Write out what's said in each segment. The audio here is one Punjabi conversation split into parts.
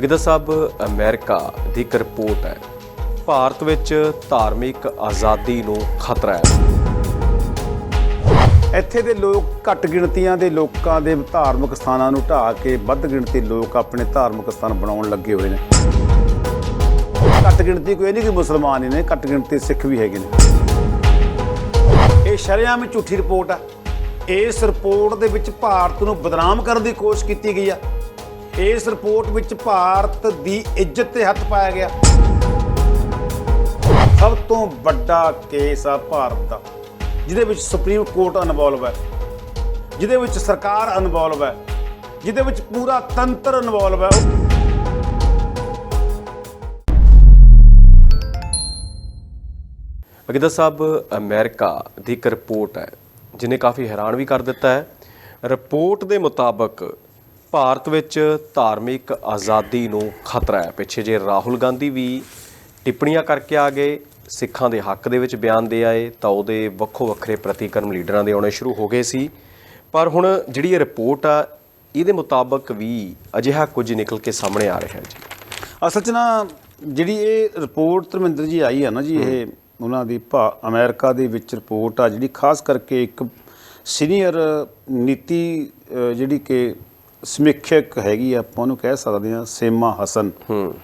ਅਗਿੰਦਰ ਸਾਹਿਬ, ਅਮਰੀਕਾ ਦੀ ਇੱਕ ਰਿਪੋਰਟ ਹੈ। ਭਾਰਤ ਵਿੱਚ ਧਾਰਮਿਕ ਆਜ਼ਾਦੀ ਨੂੰ ਖਤਰਾ ਹੈ। ਇੱਥੇ ਦੇ ਲੋਕ ਘੱਟ ਗਿਣਤੀਆਂ ਦੇ ਲੋਕਾਂ ਦੇ ਧਾਰਮਿਕ ਸਥਾਨਾਂ ਨੂੰ ਢਾਹ ਕੇ ਵੱਧ ਗਿਣਤੀ ਲੋਕ ਆਪਣੇ ਧਾਰਮਿਕ ਸਥਾਨ ਬਣਾਉਣ ਲੱਗੇ ਹੋਏ ਨੇ। ਘੱਟ ਗਿਣਤੀ ਕੋਈ ਨਹੀਂ ਕਿ ਮੁਸਲਮਾਨ ਹੀ ਨੇ, ਘੱਟ ਗਿਣਤੀ ਸਿੱਖ ਵੀ ਹੈਗੇ ਨੇ। ਇਹ ਸ਼ਰੇਆਮ ਹੀ ਝੂਠੀ ਰਿਪੋਰਟ ਆ। ਇਸ ਰਿਪੋਰਟ ਦੇ ਵਿੱਚ ਭਾਰਤ ਨੂੰ ਬਦਨਾਮ ਕਰਨ ਦੀ ਕੋਸ਼ਿਸ਼ ਕੀਤੀ ਗਈ ਆ। ਇਸ ਰਿਪੋਰਟ ਵਿੱਚ ਭਾਰਤ ਦੀ ਇੱਜ਼ਤ ਤੇ ਹੱਥ ਪਾਇਆ ਗਿਆ। ਸਭ ਤੋਂ ਵੱਡਾ ਕੇਸ ਆ ਭਾਰਤ ਦਾ, ਜਿਹਦੇ ਵਿੱਚ ਸੁਪਰੀਮ ਕੋਰਟ ਇਨਵੋਲਵ ਹੈ, ਜਿਹਦੇ ਵਿੱਚ ਸਰਕਾਰ ਇਨਵੋਲਵ ਹੈ, ਜਿਹਦੇ ਵਿੱਚ ਪੂਰਾ ਤੰਤਰ ਇਨਵੋਲਵ ਹੈ। ਅਗਿੰਦਰ ਸਾਹਿਬ, ਅਮਰੀਕਾ ਦੀ ਇੱਕ ਰਿਪੋਰਟ ਹੈ ਜਿਨੇ ਕਾਫੀ ਹੈਰਾਨ ਵੀ ਕਰ ਦਿੱਤਾ ਹੈ। ਰਿਪੋਰਟ ਦੇ ਮੁਤਾਬਕ ਭਾਰਤ ਵਿੱਚ ਧਾਰਮਿਕ ਆਜ਼ਾਦੀ ਨੂੰ ਖਤਰਾ ਹੈ। ਪਿੱਛੇ ਜੇ ਰਾਹੁਲ ਗਾਂਧੀ ਵੀ ਟਿੱਪਣੀਆਂ ਕਰਕੇ ਆ ਗਏ ਸਿੱਖਾਂ ਦੇ ਹੱਕ ਦੇ ਵਿੱਚ ਬਿਆਨ ਦੇ ਆਏ ਤਾਂ ਉਹਦੇ ਵੱਖੋ ਵੱਖਰੇ ਪ੍ਰਤੀਕਰਮ ਲੀਡਰਾਂ ਦੇ ਆਉਣੇ ਸ਼ੁਰੂ ਹੋ ਗਏ ਸੀ। ਪਰ ਹੁਣ ਜਿਹੜੀ ਇਹ ਰਿਪੋਰਟ ਆ ਇਹਦੇ ਮੁਤਾਬਕ ਵੀ ਅਜਿਹਾ ਕੁਝ ਨਿਕਲ ਕੇ ਸਾਹਮਣੇ ਆ ਰਿਹਾ ਜੀ। ਅਸਲ 'ਚ ਨਾ ਜਿਹੜੀ ਇਹ ਰਿਪੋਰਟ ਧਰਮਿੰਦਰ ਜੀ ਆਈ ਆ ਨਾ ਜੀ ਇਹ ਉਹਨਾਂ ਦੀ ਭਾ ਅਮਰੀਕਾ ਦੇ ਵਿੱਚ ਰਿਪੋਰਟ ਆ ਜਿਹੜੀ ਖਾਸ ਕਰਕੇ ਇੱਕ ਸੀਨੀਅਰ ਨੀਤੀ ਜਿਹੜੀ ਕਿ ਸਮੀਖਿਅਕ ਹੈਗੀ ਆ ਆਪਾਂ ਉਹਨੂੰ ਕਹਿ ਸਕਦੇ ਆ ਸੇਮਾ ਹਸਨ। ਹੂੰ।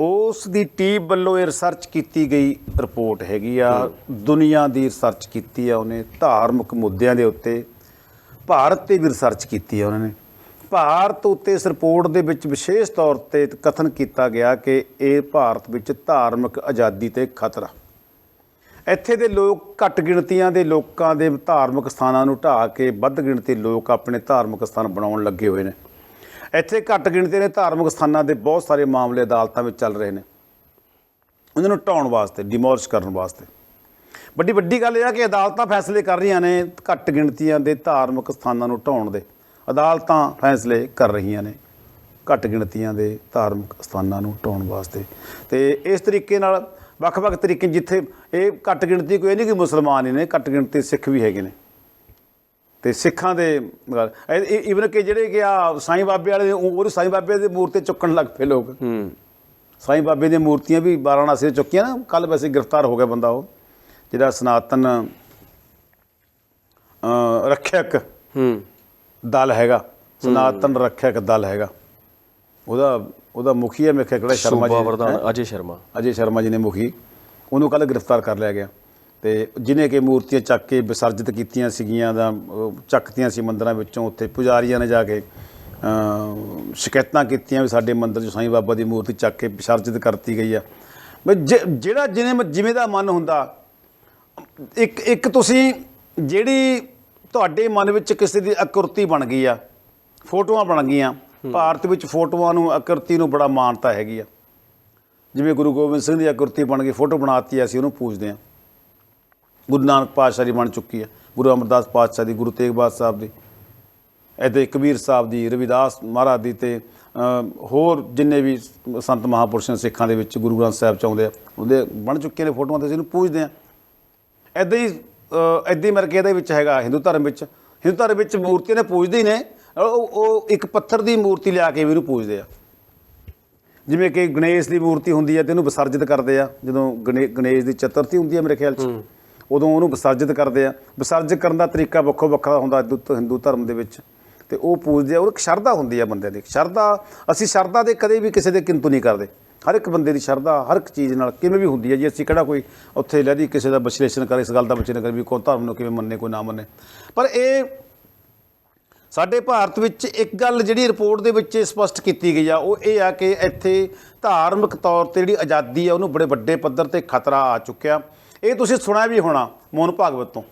ਉਸ ਦੀ ਟੀਮ ਵੱਲੋਂ ਇਹ ਰਿਸਰਚ ਕੀਤੀ ਗਈ ਰਿਪੋਰਟ ਹੈਗੀ ਆ। ਦੁਨੀਆ ਦੀ ਰਿਸਰਚ ਕੀਤੀ ਆ ਉਹਨੇ ਧਾਰਮਿਕ ਮੁੱਦਿਆਂ ਦੇ ਉੱਤੇ। ਭਾਰਤ ਤੇ ਵੀ ਰਿਸਰਚ ਕੀਤੀ ਆ ਉਹਨਾਂ। ਨੇ ਭਾਰਤ ਉੱਤੇ ਇਸ ਰਿਪੋਰਟ ਦੇ ਵਿੱਚ ਵਿਸ਼ੇਸ਼ ਤੌਰ ਤੇ ਕਥਨ ਕੀਤਾ ਗਿਆ ਕਿ ਇਹ ਭਾਰਤ ਵਿੱਚ ਧਾਰਮਿਕ ਆਜ਼ਾਦੀ ਤੇ ਖਤਰਾ। ਇੱਥੇ ਦੇ ਲੋਕ ਘੱਟ ਗਿਣਤੀਆਂ ਦੇ ਲੋਕਾਂ ਦੇ ਧਾਰਮਿਕ ਸਥਾਨਾਂ ਨੂੰ ਢਾਹ ਕੇ ਵੱਧ ਗਿਣਤੀ ਲੋਕ ਆਪਣੇ ਧਾਰਮਿਕ ਸਥਾਨ ਬਣਾਉਣ ਲੱਗੇ ਹੋਏ ਨੇ। ਇੱਥੇ ਘੱਟ ਗਿਣਤੀ ਦੇ ਧਾਰਮਿਕ ਸਥਾਨਾਂ ਦੇ ਬਹੁਤ ਸਾਰੇ ਮਾਮਲੇ ਅਦਾਲਤਾਂ ਵਿੱਚ ਚੱਲ ਰਹੇ ਨੇ। ਉਹਨਾਂ ਨੂੰ ਢਾਉਣ ਵਾਸਤੇ ਡਿਮੋਲਿਸ਼ ਕਰਨ ਵਾਸਤੇ। ਵੱਡੀ ਵੱਡੀ ਗੱਲ ਇਹ ਆ ਕਿ ਅਦਾਲਤਾਂ ਫੈਸਲੇ ਕਰ ਰਹੀਆਂ ਨੇ ਘੱਟ ਗਿਣਤੀਆਂ ਦੇ ਧਾਰਮਿਕ ਸਥਾਨਾਂ ਨੂੰ ਢਾਉਣ ਦੇ। ਅਦਾਲਤਾਂ ਫੈਸਲੇ ਕਰ ਰਹੀਆਂ ਨੇ ਘੱਟ ਗਿਣਤੀਆਂ ਦੇ ਧਾਰਮਿਕ ਸਥਾਨਾਂ ਨੂੰ ਢਾਉਣ ਵਾਸਤੇ। ਤੇ ਇਸ ਤਰੀਕੇ ਨਾਲ ਵੱਖ-ਵੱਖ ਤਰੀਕੇ ਜਿੱਥੇ ਇਹ ਘੱਟ ਗਿਣਤੀ ਕੋਈ ਨਹੀਂ ਕਿ ਮੁਸਲਮਾਨ ਹੀ ਨੇ ਘੱਟ ਗਿਣਤੀ ਸਿੱਖ ਵੀ ਹੈਗੇ ਨੇ। ਤੇ ਸਿੱਖਾਂ ਦੇ ਇਵਨ ਕਿ ਜਿਹੜੇ ਕਿ ਆ ਸਾਈਂ ਬਾਬੇ ਵਾਲੇ ਉਹ ਸਾਈਂ ਬਾਬੇ ਦੇ ਮੂਰਤੀ ਚੁੱਕਣ ਲੱਗ ਪਏ ਲੋਕ। ਹੂੰ। ਸਾਈਂ ਬਾਬੇ ਦੀਆਂ ਮੂਰਤੀਆਂ ਵੀ ਵਾਰਾਣਸੀ 'ਚ ਚੁੱਕੀਆਂ ਨਾ ਕੱਲ ਵੈਸੇ ਗ੍ਰਿਫਤਾਰ ਹੋ ਗਿਆ ਬੰਦਾ ਉਹ ਜਿਹੜਾ ਸਨਾਤਨ ਰੱਖਿਅਕ ਹੂੰ। ਦਲ ਹੈਗਾ ਸਨਾਤਨ ਰੱਖਿਅਕ ਦਲ ਹੈਗਾ। ਉਹਦਾ ਉਹਦਾ ਮੁਖੀ ਹੈ ਮੇਰੇ ਖਿਆਲ ਕਿਹੜਾ ਸ਼ਰਮਾ ਸੂਬਾ ਜੀ ਪ੍ਰਧਾਨ ਅਜੇ ਸ਼ਰਮਾ। ਅਜੇ ਸ਼ਰਮਾ ਜੀ ਨੇ ਮੁਖੀ। ਉਹਨੂੰ ਕੱਲ ਗ੍ਰਿਫਤਾਰ ਕਰ ਲਿਆ ਗਿਆ। ਤੇ ਜਿਨੇ ਕਿ ਮੂਰਤੀਆਂ ਚੱਕ ਕੇ ਵਿਸਰਜਿਤ ਕੀਤੀਆਂ ਸੀਗੀਆਂ ਦਾ ਚੱਕਤੀਆਂ ਸੀ ਮੰਦਰਾਂ ਵਿੱਚੋਂ ਉੱਥੇ ਪੁਜਾਰੀਆਂ ਨੇ ਜਾ ਕੇ ਅਮ, ਸ਼ਿਕਾਇਤਾਂ ਕੀਤੀਆਂ ਵੀ ਸਾਡੇ ਮੰਦਿਰ 'ਚ ਸਾਈਂ ਬਾਬਾ ਦੀ ਮੂਰਤੀ ਚੱਕ ਕੇ ਵਿਸਰਜਿਤ ਕਰਤੀ ਗਈ ਆ। ਵੀ ਜਿ- ਜਿਹੜਾ ਜਿਹਨੇ ਜਿਵੇਂ ਦਾ ਮਨ ਹੁੰਦਾ ਇੱਕ ਇੱਕ ਤੁਸੀਂ ਜਿਹੜੀ ਤੁਹਾਡੇ ਮਨ ਵਿੱਚ ਕਿਸੇ ਦੀ ਆਕ੍ਰਿਤੀ ਬਣ ਗਈ ਆ ਫੋਟੋਆਂ ਬਣ ਗਈਆਂ ਭਾਰਤ ਵਿੱਚ ਫੋਟੋਆਂ ਨੂੰ, ਆਕ੍ਰਿਤੀ ਨੂੰ ਬੜਾ ਮਾਨਤਾ ਹੈਗੀ ਆ। ਜਿਵੇਂ ਗੁਰੂ ਗੋਬਿੰਦ ਸਿੰਘ ਦੀ ਆਕ੍ਰਿਤੀ ਬਣ ਗਈ ਫੋਟੋ ਬਣਾਤੀ ਅਸੀਂ ਉਹਨੂੰ ਪੂਜਦੇ ਹਾਂ। ਗੁਰੂ ਨਾਨਕ ਪਾਤਸ਼ਾਹ ਦੀ ਬਣ ਚੁੱਕੀ ਹੈ। ਗੁਰੂ ਅਮਰਦਾਸ ਪਾਤਸ਼ਾਹ ਦੀ, ਗੁਰੂ ਤੇਗ ਬਹਾਦਰ ਸਾਹਿਬ ਦੀ। ਇੱਥੇ ਕਬੀਰ ਸਾਹਿਬ ਦੀ, ਰਵਿਦਾਸ ਮਹਾਰਾਜ ਦੀ ਤੇ ਹੋਰ ਜਿੰਨੇ ਵੀ ਸੰਤ ਮਹਾਪੁਰਸ਼ ਨੇ ਸਿੱਖਾਂ ਦੇ ਵਿੱਚ ਗੁਰੂ ਗ੍ਰੰਥ ਸਾਹਿਬ ਚ ਆਉਂਦੇ ਆ, ਉਹਦੇ ਬਣ ਚੁੱਕੇ ਨੇ ਫੋਟੋਆਂ ਤੇ ਅਸੀਂ ਇਹਨੂੰ ਪੂਜਦੇ ਆ ਐਦਾਂ ਹੀ ਐਦਾਂ ਹੀ ਮਰਕੇ ਇਹਦੇ ਵਿੱਚ ਹੈਗਾ, ਹਿੰਦੂ ਧਰਮ ਵਿੱਚ। ਹਿੰਦੂ ਧਰਮ ਵਿੱਚ ਮੂਰਤੀਆਂ ਨੇ ਪੂਜਦੇ ਹੀ ਨੇ। ਉਹ ਉਹ ਇੱਕ ਪੱਥਰ ਦੀ ਮੂਰਤੀ ਲਿਆ ਕੇ ਵੀ ਇਹਨੂੰ ਪੂਜਦੇ ਆ। ਜਿਵੇਂ ਕਿ ਗਣੇਸ਼ ਦੀ ਮੂਰਤੀ ਹੁੰਦੀ ਹੈ ਤੇ ਉਹਨੂੰ ਵਿਸਰਜਿਤ ਕਰਦੇ ਆ। ਜਦੋਂ ਗਣੇ- ਗਣੇਸ਼ ਦੀ ਚਤੁਰਥੀ ਹੁੰਦੀ ਹੈ ਮੇਰੇ ਖਿਆਲ 'ਚ ਉਦੋਂ ਉਹਨੂੰ ਵਿਸਰਜਿਤ ਕਰਦੇ ਆ। ਵਿਸਰਜਿਤ ਕਰਨ ਦਾ ਤਰੀਕਾ ਵੱਖੋ ਵੱਖਰਾ ਹੁੰਦਾ ਹਿੰਦੂ ਹਿੰਦੂ ਧਰਮ ਦੇ ਵਿੱਚ। ਤੇ ਉਹ ਪੂਜਦੇ ਆ ਉਹ ਇੱਕ ਸ਼ਰਧਾ ਹੁੰਦੀ ਆ ਬੰਦੇ ਦੀ। ਸ਼ਰਧਾ ਅਸੀਂ ਸ਼ਰਧਾ ਦੇ ਕਦੇ ਵੀ ਕਿਸੇ ਦੇ ਕਿੰਤੂ ਨਹੀਂ ਕਰਦੇ। ਹਰ ਇੱਕ ਬੰਦੇ ਦੀ ਸ਼ਰਧਾ ਹਰ ਇੱਕ ਚੀਜ਼ ਨਾਲ ਕਿਵੇਂ ਵੀ ਹੁੰਦੀ ਹੈ ਜੀ ਅਸੀਂ ਕਿਹੜਾ ਕੋਈ ਉੱਥੇ ਲੈਦੀ ਕਿਸੇ ਦਾ ਵਿਸ਼ਲੇਸ਼ਣ ਕਰ ਇਸ ਗੱਲ ਦਾ ਵਿਸ਼ਲੇਸ਼ਣ ਕਰ ਵੀ ਕੋਈ ਧਰਮ ਨੂੰ ਕਿਵੇਂ ਮੰਨੇ ਕੋਈ ਨਾ ਮੰਨੇ। ਪਰ ਇਹ ਸਾਡੇ ਭਾਰਤ ਵਿੱਚ ਇੱਕ ਗੱਲ ਜਿਹੜੀ ਰਿਪੋਰਟ ਦੇ ਵਿੱਚ ਸਪਸ਼ਟ ਕੀਤੀ ਗਈ ਆ, ਉਹ ਇਹ ਆ ਕਿ ਇੱਥੇ ਧਾਰਮਿਕ ਤੌਰ ਤੇ ਜਿਹੜੀ ਆਜ਼ਾਦੀ ਆ, ਉਹਨੂੰ ਬੜੇ ਵੱਡੇ ਪੱਧਰ ਤੇ ਖਤਰਾ ਆ ਚੁੱਕਿਆ। ਇਹ ਤੁਸੀਂ ਸੁਣਿਆ ਵੀ ਹੋਣਾ ਮੋਹਨ ਭਾਗਵਤ ਤੋਂ।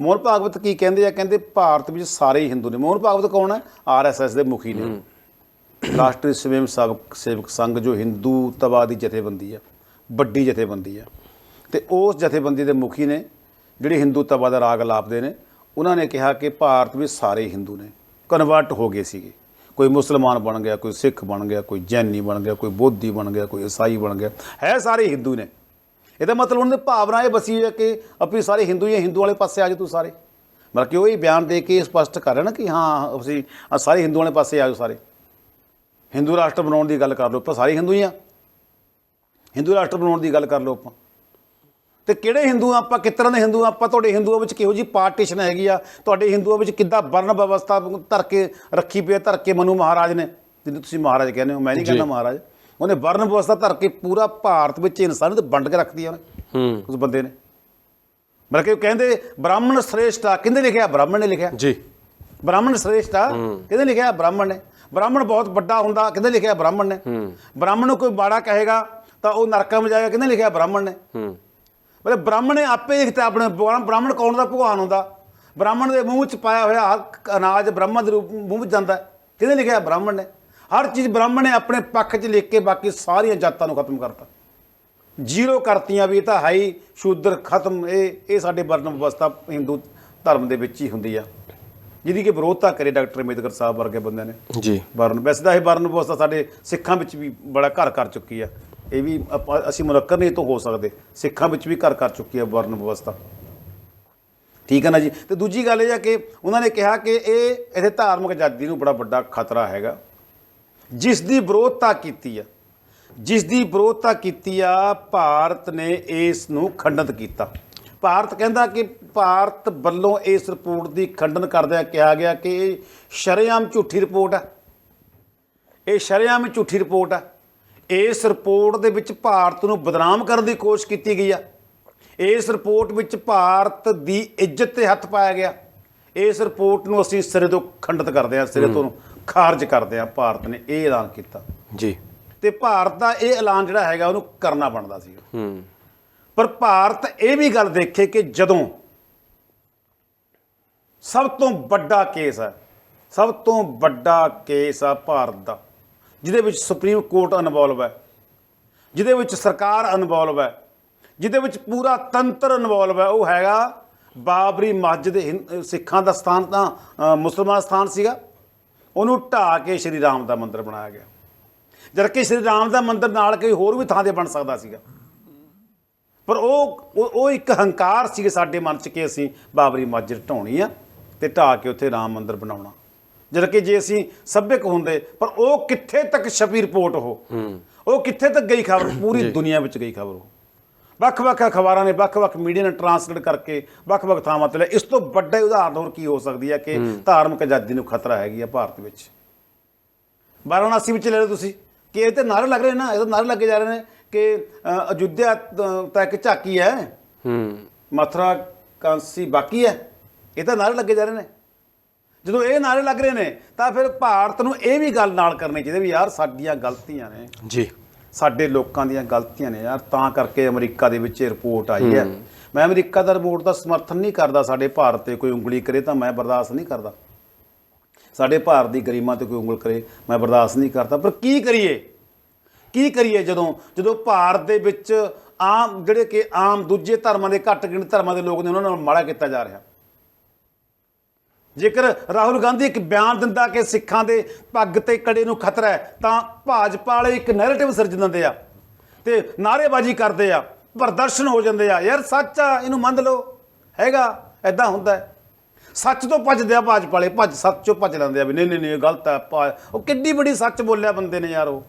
ਮੋਹਨ ਭਾਗਵਤ ਕੀ ਕਹਿੰਦੇ ਆ? ਕਹਿੰਦੇ ਭਾਰਤ ਵਿੱਚ ਸਾਰੇ ਹੀ ਹਿੰਦੂ ਨੇ। ਮੋਹਨ ਭਾਗਵਤ ਕੌਣ ਹੈ ਆਰਐਸਐਸ ਦੇ ਮੁਖੀ ਨੇ। ਰਾਸ਼ਟਰੀ ਸਵੈਮ ਸੇਵਕ ਸੇਵਕ ਸੰਘ ਜੋ ਹਿੰਦੂ ਤਵਾ ਦੀ ਜਥੇਬੰਦੀ ਆ, ਵੱਡੀ ਜਥੇਬੰਦੀ ਆ। ਤੇ ਉਸ ਜਥੇਬੰਦੀ ਦੇ ਮੁਖੀ ਨੇ, ਜਿਹੜੇ ਹਿੰਦੂ ਤਵਾ ਦਾ ਰਾਗ ਲਾਪਦੇ ਨੇ ਉਹਨਾਂ ਨੇ ਕਿਹਾ ਕਿ ਭਾਰਤ ਵਿੱਚ ਸਾਰੇ ਹਿੰਦੂ ਨੇ ਕਨਵਰਟ ਹੋ ਗਏ ਸੀਗੇ। ਕੋਈ ਮੁਸਲਮਾਨ ਬਣ ਗਿਆ ਕੋਈ ਸਿੱਖ ਬਣ ਗਿਆ ਕੋਈ ਜੈਨੀ ਬਣ ਗਿਆ ਕੋਈ ਬੋਧੀ ਬਣ ਗਿਆ ਕੋਈ ਈਸਾਈ ਬਣ ਗਿਆ। ਹੈ ਸਾਰੇ ਹਿੰਦੂ ਨੇ। ਇਹਦਾ ਮਤਲਬ ਉਹਨਾਂ ਦੀ ਭਾਵਨਾ ਇਹ ਬਸੀ ਹੋਈ ਹੈ ਕਿ ਆਪਣੀ ਸਾਰੇ ਹਿੰਦੂ ਹੀ ਹੈ, ਹਿੰਦੂ ਵਾਲੇ ਪਾਸੇ ਆ ਜਾਓ ਤੂੰ ਸਾਰੇ। ਬਲਕਿ ਉਹ ਹੀ ਬਿਆਨ ਦੇ ਕੇ ਸਪਸ਼ਟ ਕਰ ਰਿਹਾ ਨਾ ਕਿ ਹਾਂ ਅਸੀਂ ਸਾਰੇ ਹਿੰਦੂ ਵਾਲੇ ਪਾਸੇ ਆ ਜਾਓ ਸਾਰੇ। ਹਿੰਦੂ ਰਾਸ਼ਟਰ ਬਣਾਉਣ ਦੀ ਗੱਲ ਕਰ ਲਓ ਆਪਾਂ ਸਾਰੇ ਹਿੰਦੂ ਹੀ ਆ। ਹਿੰਦੂ ਰਾਸ਼ਟਰ ਬਣਾਉਣ ਦੀ ਗੱਲ ਕਰ ਲਓ ਆਪਾਂ। ਤੇ ਕਿਹੜੇ ਹਿੰਦੂ ਆਪਾਂ ਕਿਸ ਤਰ੍ਹਾਂ ਦੇ ਹਿੰਦੂ ਆਪਾਂ ਤੁਹਾਡੇ ਹਿੰਦੂਆਂ ਵਿੱਚ ਕਿਹੋ ਜੀ ਪਾਰਟੀਸ਼ਨ ਹੈਗੀ ਆ? ਤੁਹਾਡੇ ਹਿੰਦੂਆਂ ਵਿੱਚ ਕਿੱਦਾਂ ਵਰਨ ਵਿਵਸਥਾ ਧਰ ਕੇ ਰੱਖੀ ਪਈ ਧਰ ਕੇ ਮਨੂ ਮਹਾਰਾਜ ਨੇ ਜਿਹਨੂੰ ਤੁਸੀਂ ਮਹਾਰਾਜ ਕਹਿੰਦੇ ਹੋ ਮੈਂ ਨਹੀਂ ਕਹਿੰਦਾ ਮਹਾਰਾਜ। ਉਹਨੇ ਵਰਨ ਵਿਵਸਥਾ ਧਰ ਕੇ ਪੂਰਾ ਭਾਰਤ ਵਿੱਚ ਇਨਸਾਨੀਅਤ ਵੰਡ ਕੇ ਰੱਖਦੀ ਆ ਉਹਨੇ। ਹੂੰ। ਉਸ ਬੰਦੇ ਨੇ। ਮਤਲਬ ਕਿ ਉਹ ਕਹਿੰਦੇ ਬ੍ਰਾਹਮਣ ਸ੍ਰੇਸ਼ਟ ਆ। ਕਿਹਨੇ ਲਿਖਿਆ? ਬ੍ਰਾਹਮਣ ਨੇ ਲਿਖਿਆ। ਜੀ। ਬ੍ਰਾਹਮਣ ਸ੍ਰੇਸ਼ਟ ਆ। ਕਿਹਨੇ ਲਿਖਿਆ? ਬ੍ਰਾਹਮਣ ਨੇ। ਬ੍ਰਾਹਮਣ ਬਹੁਤ ਵੱਡਾ ਹੁੰਦਾ। ਕਿਹਨੇ ਲਿਖਿਆ? ਬ੍ਰਾਹਮਣ ਨੇ। ਬ੍ਰਾਹਮਣ ਨੂੰ ਕੋਈ ਬਾੜਾ ਕਹੇਗਾ ਤਾਂ ਉਹ ਨਰਕਾਂ ਵਿੱਚ ਜਾਏਗਾ। ਕਿਹਨੇ ਲਿਖਿਆ? ਬ੍ਰਾਹਮਣ ਨੇ। ਹੂੰ। ਮਤਲਬ ਬ੍ਰਾਹਮਣ ਨੇ ਆਪੇ ਲਿਖਤਾ ਆਪਣੇ ਬ੍ਰਾਹਮਣ ਬ੍ਰਾਹਮਣ ਕੌਣ ਦਾ ਭਗਵਾਨ ਹੁੰਦਾ? ਬ੍ਰਾਹਮਣ ਦੇ ਮੂੰਹ 'ਚ ਪਾਇਆ ਹੋਇਆ ਹਰ ਅਨਾਜ ਬ੍ਰਹਮਾ ਦੇ ਰੂਪ ਮੂੰਹ ਵਿੱਚ ਜਾਂਦਾ। ਹੈ। ਕਿਹਨੇ ਲਿਖਿਆ ਬ੍ਰਾਹਮਣ ਨੇ। ਹਰ ਚੀਜ਼ ਬ੍ਰਾਹਮਣ ਨੇ ਆਪਣੇ ਪੱਖ 'ਚ ਲਿਖ ਕੇ ਬਾਕੀ ਸਾਰੀਆਂ ਜਾਤਾਂ ਨੂੰ ਖਤਮ ਕਰਤਾ। ਜ਼ੀਰੋ ਕਰਤੀਆਂ ਵੀ ਇਹ ਤਾਂ ਹਾਈ ਸ਼ੂਦਰ ਖਤਮ। ਇਹ ਇਹ ਸਾਡੇ ਵਰਨ ਵਿਵਸਥਾ ਹਿੰਦੂ ਧਰਮ ਦੇ ਵਿੱਚ ਹੀ ਹੁੰਦੀ ਆ। ਜਿਹਦੀ ਕਿ ਵਿਰੋਧਤਾ ਕਰੇ ਡਾਕਟਰ ਅੰਬੇਦਕਰ ਸਾਹਿਬ ਵਰਗੇ ਬੰਦਿਆਂ ਨੇ। ਜੀ। ਵਰਨ ਵੈਸੇ ਤਾਂ ਇਹ ਵਰਨ ਵਿਵਸਥਾ ਸਾਡੇ ਸਿੱਖਾਂ ਵਿੱਚ ਵੀ ਬੜਾ ਘਰ ਕਰ ਚੁੱਕੀ ਆ। ਇਹ ਵੀ ਆਪਾਂ- ਅਸੀਂ ਮੁਨੱਕਰ ਨਹੀਂ ਇਹ ਤੋਂ ਹੋ ਸਕਦੇ। ਸਿੱਖਾਂ ਵਿੱਚ ਵੀ ਘਰ ਕਰ ਚੁੱਕੀ ਆ ਵਰਨ ਵਿਵਸਥਾ। ਠੀਕ ਹੈ ਨਾ ਜੀ? ਤੇ ਦੂਜੀ ਗੱਲ ਇਹ ਆ ਕਿ ਉਹਨਾਂ ਨੇ ਕਿਹਾ ਕਿ ਇਹ ਇਹਦੇ ਧਾਰਮਿਕ ਆਜ਼ਾਦੀ ਨੂੰ ਬੜਾ ਵੱਡਾ ਖਤਰਾ ਹੈਗਾ। ਜਿਸ ਦੀ ਵਿਰੋਧਤਾ ਕੀਤੀ ਆ, ਜਿਸ ਦੀ ਵਿਰੋਧਤਾ ਕੀਤੀ ਆ, ਭਾਰਤ ਨੇ ਇਸ ਨੂੰ ਖੰਡਿਤ ਕੀਤਾ। ਭਾਰਤ ਕਹਿੰਦਾ ਕਿ ਭਾਰਤ ਵੱਲੋਂ ਇਸ ਰਿਪੋਰਟ ਦੀ ਖੰਡਨ ਕਰਦਿਆਂ ਕਿਹਾ ਗਿਆ ਕਿ ਇਹ ਸ਼ਰੇਆਮ ਝੂਠੀ ਰਿਪੋਰਟ ਆ। ਇਹ ਸ਼ਰੇਆਮ ਝੂਠੀ ਰਿਪੋਰਟ ਆ। ਇਸ ਰਿਪੋਰਟ ਦੇ ਵਿੱਚ ਭਾਰਤ ਨੂੰ ਬਦਨਾਮ ਕਰਨ ਦੀ ਕੋਸ਼ਿਸ਼ ਕੀਤੀ ਗਈ ਆ। ਇਸ ਰਿਪੋਰਟ ਵਿੱਚ ਭਾਰਤ ਦੀ ਇੱਜ਼ਤ ਤੇ ਹੱਥ ਪਾਇਆ ਗਿਆ। ਇਸ ਰਿਪੋਰਟ ਨੂੰ ਅਸੀਂ ਸਿਰੇ ਤੋਂ ਖੰਡਿਤ ਕਰਦੇ ਹਾਂ ਸਿਰੇ ਤੋਂ ਖਾਰਜ ਕਰਦੇ ਹਾਂ ਭਾਰਤ ਨੇ ਇਹ ਐਲਾਨ ਕੀਤਾ। ਜੀ। ਤੇ ਭਾਰਤ ਦਾ ਇਹ ਐਲਾਨ ਜਿਹੜਾ ਹੈਗਾ ਉਹਨੂੰ ਕਰਨਾ ਬਣਦਾ ਸੀ। ਹੂੰ। ਪਰ ਭਾਰਤ ਇਹ ਵੀ ਗੱਲ ਦੇਖੇ ਕਿ ਜਦੋਂ ਸਭ ਤੋਂ ਵੱਡਾ ਕੇਸ ਹੈ ਸਭ ਤੋਂ ਵੱਡਾ ਕੇਸ ਆ ਭਾਰਤ ਦਾ। ਜਿਹਦੇ ਵਿੱਚ ਸੁਪਰੀਮ ਕੋਰਟ ਇਨਵੋਲਵ ਹੈ, ਜਿਹਦੇ ਵਿੱਚ ਸਰਕਾਰ ਇਨਵੋਲਵ ਹੈ, ਜਿਹਦੇ ਵਿੱਚ ਪੂਰਾ ਤੰਤਰ ਇਨਵੋਲਵ ਹੈ, ਉਹ ਹੈਗਾ ਬਾਬਰੀ ਮਸਜਿਦ ਹਿੰਦ- ਸਿੱਖਾਂ ਦਾ ਸਥਾਨ ਤਾਂ ਮੁਸਲਮਾਨ ਸਥਾਨ ਸੀਗਾ, ਉਹਨੂੰ ਢਾਹ ਕੇ ਸ਼੍ਰੀ ਰਾਮ ਦਾ ਮੰਦਿਰ ਬਣਾਇਆ ਗਿਆ। ਜਦਕਿ ਸ਼੍ਰੀ ਰਾਮ ਦਾ ਮੰਦਿਰ ਨਾਲ ਕੋਈ ਹੋਰ ਵੀ ਥਾਂ ਤੇ ਬਣ ਸਕਦਾ ਸੀਗਾ। ਪਰ ਉਹ ਉਹ ਇੱਕ ਹੰਕਾਰ ਸੀ ਸਾਡੇ ਮਨ 'ਚ ਕਿ ਅਸੀਂ ਬਾਬਰੀ ਮਸਜਿਦ ਢਾਉਣੀ ਆ ਤੇ ਢਾਹ ਕੇ ਉੱਥੇ ਰਾਮ ਮੰਦਿਰ ਬਣਾਉਣਾ। ਜਦ ਕਿ ਜੇ ਅਸੀਂ ਸੱਭਿਅਕ ਹੁੰਦੇ ਪਰ ਉਹ ਕਿੱਥੇ ਤੱਕ ਛਪੀ ਰਿਪੋਰਟ ਉਹ? ਉਹ ਕਿੱਥੇ ਤੱਕ ਗਈ ਖਬਰ? ਪੂਰੀ ਦੁਨੀਆ ਵਿੱਚ ਗਈ ਖਬਰ ਉਹ। ਵੱਖ-ਵੱਖ ਅਖਬਾਰਾਂ ਨੇ ਵੱਖ-ਵੱਖ ਮੀਡੀਆ ਨੇ ਟਰਾਂਸਲੇਟ ਕਰਕੇ ਵੱਖ-ਵੱਖ ਥਾਵਾਂ ਤੇ ਇਸ ਤੋਂ ਵੱਡਾ ਉਦਾਹਰਨ ਹੋਰ ਕੀ ਹੋ ਸਕਦੀ ਹੈ ਕਿ ਧਾਰਮਿਕ ਆਜ਼ਾਦੀ ਨੂੰ ਖਤਰਾ ਹੈਗੀ ਆ ਭਾਰਤ ਵਿੱਚ? ਵਾਰਾਣਸੀ ਵਿੱਚ ਲੈ ਲਓ ਤੁਸੀਂ ਕਿ ਇਹ ਤੇ ਨਾਰੇ ਲੱਗ ਰਹੇ ਨਾ ਇਹ ਤਾਂ ਨਾਰੇ ਲੱਗੇ ਜਾ ਰਹੇ ਨੇ ਕਿ ਅਯੁੱਧਿਆ ਤਾਂ ਇੱਕ ਝਾਕੀ ਹੈ। ਹੂੰ। ਮਥੁਰਾ ਕਾਂਸੀ ਬਾਕੀ ਹੈ। ਇਹ ਤਾਂ ਨਾਰੇ ਲੱਗੇ ਜਾ ਰਹੇ ਨੇ। ਜਦੋਂ ਇਹ ਨਾਰੇ ਲੱਗ ਰਹੇ ਨੇ ਤਾਂ ਫਿਰ ਭਾਰਤ ਨੂੰ ਇਹ ਵੀ ਗੱਲ ਨਾਲ ਕਰਨੀ ਚਾਹੀਦੀ ਵੀ ਯਾਰ ਸਾਡੀਆਂ ਗਲਤੀਆਂ ਨੇ। ਜੀ। ਸਾਡੇ ਲੋਕਾਂ ਦੀਆਂ ਗਲਤੀਆਂ ਨੇ ਯਾਰ ਤਾਂ ਕਰਕੇ ਅਮਰੀਕਾ ਦੇ ਵਿੱਚ ਇਹ ਰਿਪੋਰਟ ਆਈ ਹੈ। ਮੈਂ ਅਮਰੀਕਾ ਦਾ ਰਿਪੋਰਟ ਦਾ ਸਮਰਥਨ ਨਹੀਂ ਕਰਦਾ ਸਾਡੇ ਭਾਰਤ ਤੇ ਕੋਈ ਉਂਗਲੀ ਕਰੇ ਤਾਂ ਮੈਂ ਬਰਦਾਸ਼ਤ ਨਹੀਂ ਕਰਦਾ। ਸਾਡੇ ਭਾਰਤ ਦੀ ਗਰੀਮਾਂ ਤੇ ਕੋਈ ਉਂਗਲ ਕਰੇ ਮੈਂ ਬਰਦਾਸ਼ਤ ਨਹੀਂ ਕਰਦਾ। ਪਰ ਕੀ ਕਰੀਏ? ਕੀ ਕਰੀਏ ਜਦੋਂ ਜਦੋਂ ਭਾਰਤ ਦੇ ਵਿੱਚ ਆਮ ਜਿਹੜੇ ਕਿ ਆਮ ਦੂਜੇ ਧਰਮਾਂ ਦੇ ਘੱਟ ਗਿਣਤੀ ਧਰਮਾਂ ਦੇ ਲੋਕ ਨੇ ਉਹਨਾਂ ਨਾਲ ਮਾੜਾ ਕੀਤਾ ਜਾ ਰਿਹਾ। ਜੇਕਰ ਰਾਹੁਲ ਗਾਂਧੀ ਇੱਕ ਬਿਆਨ ਦਿੰਦਾ ਕਿ ਸਿੱਖਾਂ ਦੇ ਪੱਗ ਤੇ ਕੜੇ ਨੂੰ ਖਤਰਾ ਹੈ, ਤਾਂ ਭਾਜਪਾ ਵਾਲੇ ਇੱਕ ਨੈਰੇਟਿਵ ਸਿਰਜ ਦਿੰਦੇ ਆ ਤੇ ਨਾਅਰੇਬਾਜ਼ੀ ਕਰਦੇ ਆ, ਪ੍ਰਦਰਸ਼ਨ ਹੋ ਜਾਂਦੇ ਆ। ਯਾਰ ਸੱਚ ਆ, ਇਹਨੂੰ ਮੰਨ ਲਓ। ਹੈਗਾ ਐਦਾਂ ਹੁੰਦਾ ਸੱਚ ਤੋਂ ਭੱਜਦੇ ਆ ਭਾਜਪਾ ਵਾਲੇ, ਭੱਜ, ਸੱਚ ਚੋਂ ਭੱਜ ਲੈਂਦੇ ਆ ਵੀ ਨਹੀਂ ਨਹੀਂ ਨਹੀਂ, ਇਹ ਗਲਤ ਆ ਭਾ- ਉਹ ਕਿੱਡੀ ਬੜੀ ਸੱਚ ਬੋਲਿਆ ਬੰਦੇ ਨੇ ਯਾਰ ਉਹ।